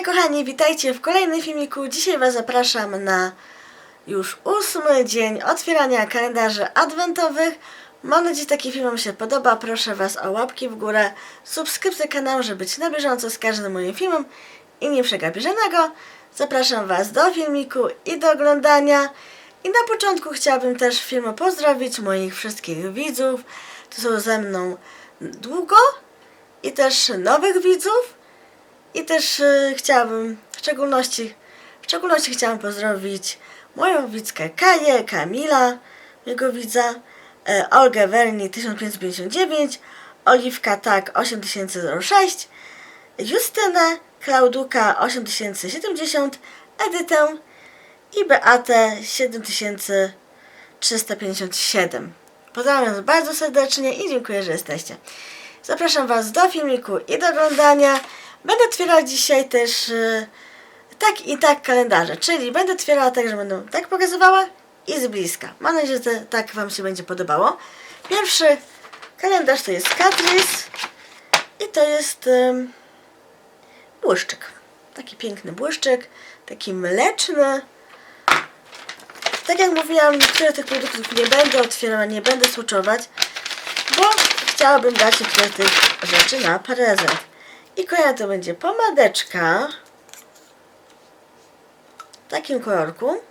Hej kochani, witajcie w kolejnym filmiku. Dzisiaj Was zapraszam na już ósmy dzień otwierania kalendarzy adwentowych. Mam nadzieję, że taki film Wam się podoba. Proszę Was o łapki w górę, subskrypcję kanału, żeby być na bieżąco z każdym moim filmem i nie przegapić żadnego. Zapraszam Was do filmiku i do oglądania. I na początku chciałabym też filmu pozdrowić moich wszystkich widzów, którzy są ze mną długo i też nowych widzów. I też e, chciałabym w szczególności, w szczególności chciałam pozdrowić moją widzkę Kaję, Kamila, mojego widza, e, Olgę Werni 1559, Oliwka Tak 8006, Justynę, Klauduka 8070, Edytę i Beatę 7357. Pozdrawiam Was bardzo serdecznie i dziękuję, że jesteście. Zapraszam Was do filmiku i do oglądania. Będę otwierać dzisiaj też e, tak i tak kalendarze, czyli będę otwierała tak, że będę tak pokazywała i z bliska. Mam nadzieję, że tak Wam się będzie podobało. Pierwszy kalendarz to jest Catrice i to jest em, błyszczyk. Taki piękny błyszczyk, taki mleczny. Tak jak mówiłam, niektóre tych produktów nie będę otwierała, nie będę słuczować, bo chciałabym dać niektóre tych rzeczy na prezent. I kolejna to będzie pomadeczka w takim kolorku.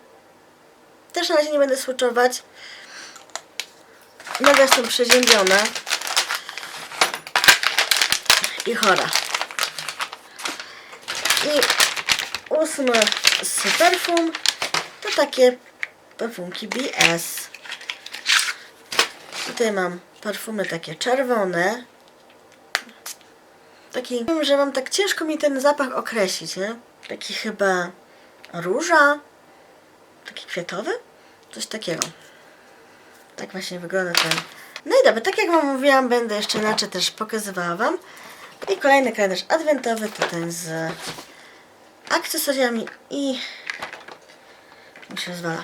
Też na razie nie będę switchować. Nadal jestem przeziębiona i chora. I ósmy z perfum to takie perfumki BS. Tutaj mam perfumy takie czerwone. Taki, wiem, że mam tak ciężko mi ten zapach określić, nie? Taki chyba róża, taki kwiatowy, coś takiego. Tak właśnie wygląda ten. No i dobra, tak jak wam mówiłam, będę jeszcze inaczej też pokazywała wam. I kolejny kalendarz adwentowy to ten z akcesoriami i mi się rozwala.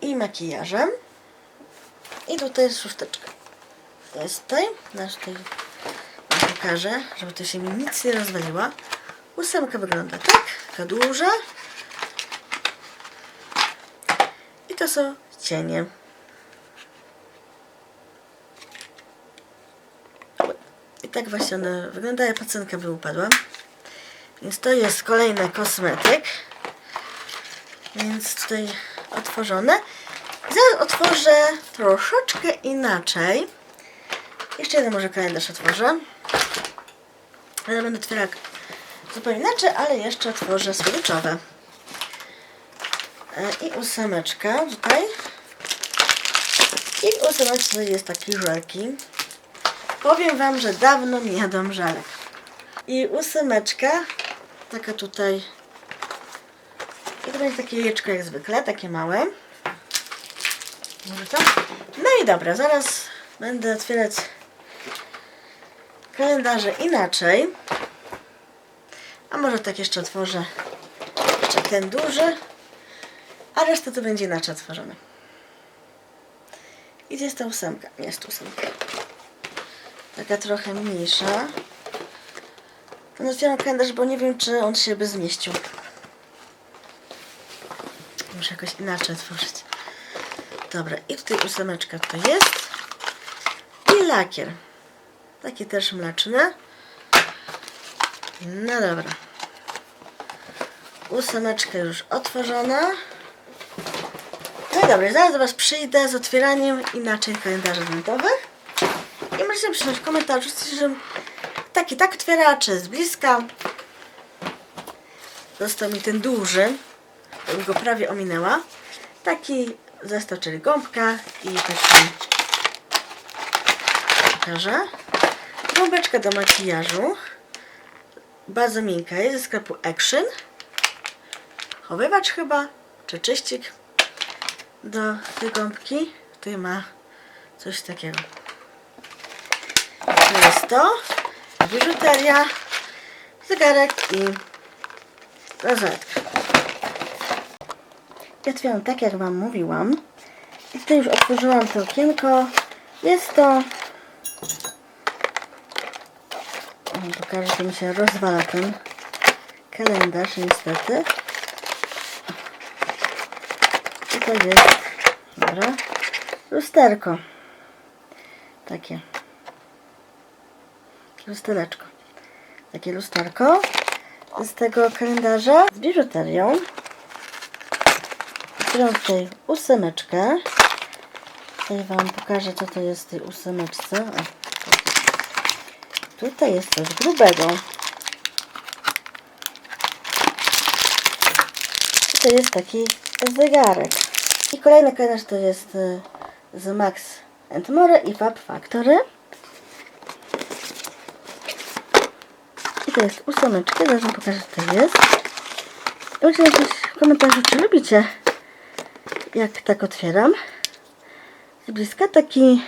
I makijażem. I tutaj jest szósteczka. Jest tutaj, nasz pokażę, żeby to się mi nic nie rozwaliła. Ósemka wygląda tak, taka duża. I to są cienie. I tak właśnie one wyglądają. Pacynka by upadła. Więc to jest kolejny kosmetyk. Więc tutaj otworzone. Zaraz otworzę troszeczkę inaczej. Jeszcze jeden może kalendarz otworzę. Będę otwierać zupełnie inaczej, ale jeszcze otworzę słodyczowe. E, I ósemeczka tutaj. I w ósemeczce jest taki żelki. Powiem Wam, że dawno nie jadłam żelek. I ósemeczka, taka tutaj. I to będzie takie jajeczko jak zwykle, takie małe. Może to? No i dobra, zaraz będę otwierać kalendarze inaczej. A może tak jeszcze otworzę jeszcze ten duży, a reszta to będzie inaczej otworzone. I gdzie jest ta ósemka? Jest tu ósemka. Taka trochę mniejsza. No otwieram kalendarz, bo nie wiem, czy on się by zmieścił. Muszę jakoś inaczej otworzyć. Dobra, i tutaj ósemeczka to jest. I lakier. Taki też mleczny. No dobra. Ósemeczka już otworzona. No dobra, zaraz do Was przyjdę z otwieraniem inaczej kalendarzy adwentowych. I możecie napisać w komentarzu, że taki tak otwiera, czy z bliska. Został mi ten duży, bo go prawie ominęła. Taki zestaw, czyli gąbka i taki pokażę. Gąbeczka do makijażu. Bardzo miękka jest ze sklepu Action. Chowywacz chyba, czy czyścik do tej gąbki. Tutaj ma coś takiego. To jest to. Biżuteria, zegarek i rozetka. Ja otwieram tak, jak Wam mówiłam. I tutaj już otworzyłam to okienko. Jest to... To pokażę, że mi się rozwala ten kalendarz niestety. Tutaj jest, dobra, lusterko. Takie. Lustereczko. Takie lusterko z tego kalendarza z biżuterią. Otwieram tutaj ósemeczkę. Tutaj Wam pokażę, co to jest w tej ósemeczce. O, tutaj jest coś grubego. Tutaj jest taki zegarek. I kolejny kalendarz to jest y, z Max and More i Fab Factory. I to jest ósemeczka. Zaraz Wam pokażę, co to jest. I napisać w komentarzu, czy lubicie, jak tak otwieram. Z bliska taki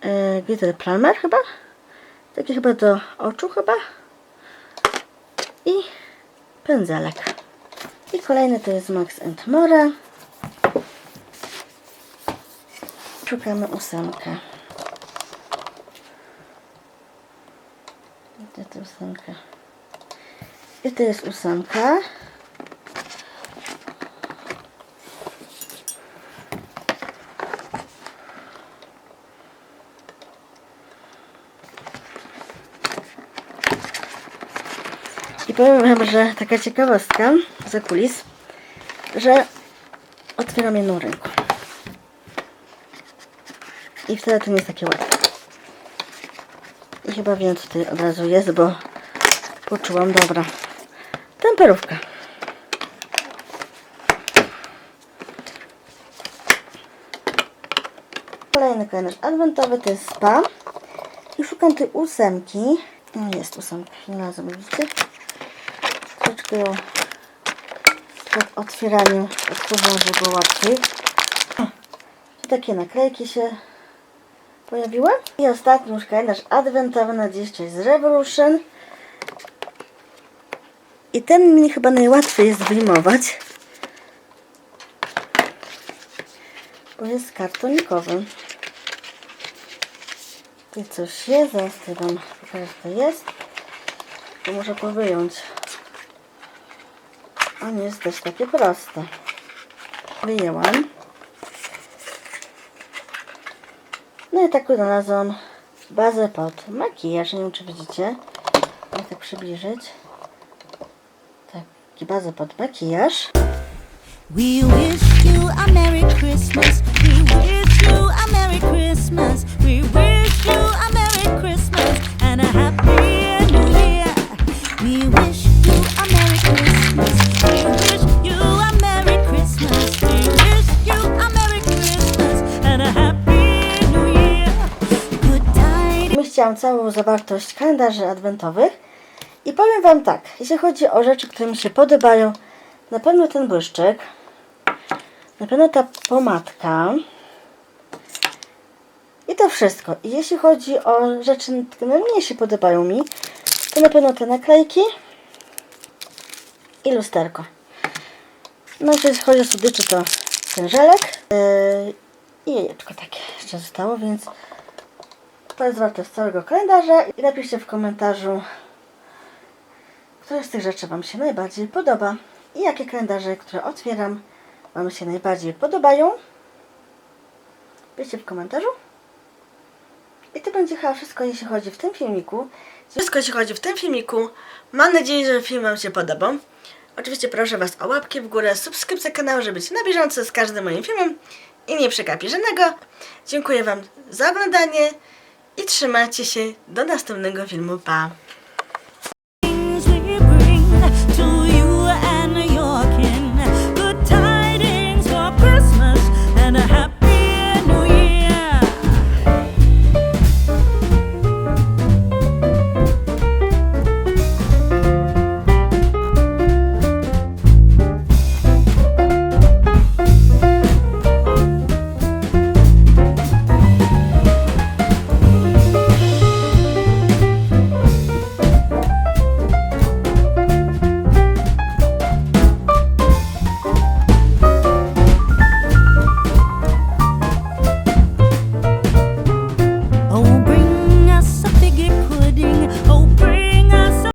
e, glitter primer chyba. Taki chyba do oczu chyba. I pędzelek. I kolejny to jest Max More. Szukamy ósemkę. Gdzie to ósemka? I to jest ósemka. Wam, że taka ciekawostka za kulis, że otwieram jedną ręką. I wtedy to nie jest takie łatwe. I chyba wiem, co tutaj od razu jest, bo poczułam, dobra. Temperówka. Kolejny kalendarz adwentowy to jest spa. I szukam tej ósemki. No jest ósemka, znalazłam, widzicie? Ją przed otwieraniem otworzyłam, żeby było łatwiej. Tu takie naklejki się pojawiły. I ostatni już kalendarz adwentowy czyli z Revolution. I ten mi chyba najłatwiej jest wyjmować. Bo jest kartonikowy. Tu coś jest, zaraz tutaj Wam pokażę, to jest. To muszę to wyjąć. Nie jest też takie proste. Wyjęłam. No i tak znalazłam bazę pod makijaż. Nie wiem, czy widzicie. Jak tak przybliżyć. Taki bazę pod makijaż. We wish you a Merry Christmas. We wish you a Merry Christmas. We wish you a Merry Umieściłam całą zawartość kalendarzy adwentowych. I powiem Wam tak, jeśli chodzi o rzeczy, które mi się podobają, na pewno ten błyszczyk, na pewno ta pomadka i to wszystko. I jeśli chodzi o rzeczy, które najmniej się podobają mi, to na pewno te naklejki i lusterko. No i jeśli chodzi o słodyczy, to ten żelek yy, i jajeczko takie jeszcze zostało, więc to jest wartość całego kalendarza. I napiszcie w komentarzu, które z tych rzeczy Wam się najbardziej podoba i jakie kalendarze, które otwieram, Wam się najbardziej podobają. Piszcie w komentarzu. I to będzie chyba wszystko, jeśli chodzi w tym filmiku. Wszystko, jeśli chodzi w tym filmiku. Mam nadzieję, że film Wam się podobał. Oczywiście proszę Was o łapki w górę, subskrypcję kanału, żeby być na bieżąco z każdym moim filmem i nie przegapić żadnego. Dziękuję Wam za oglądanie i trzymajcie się do następnego filmu. Pa!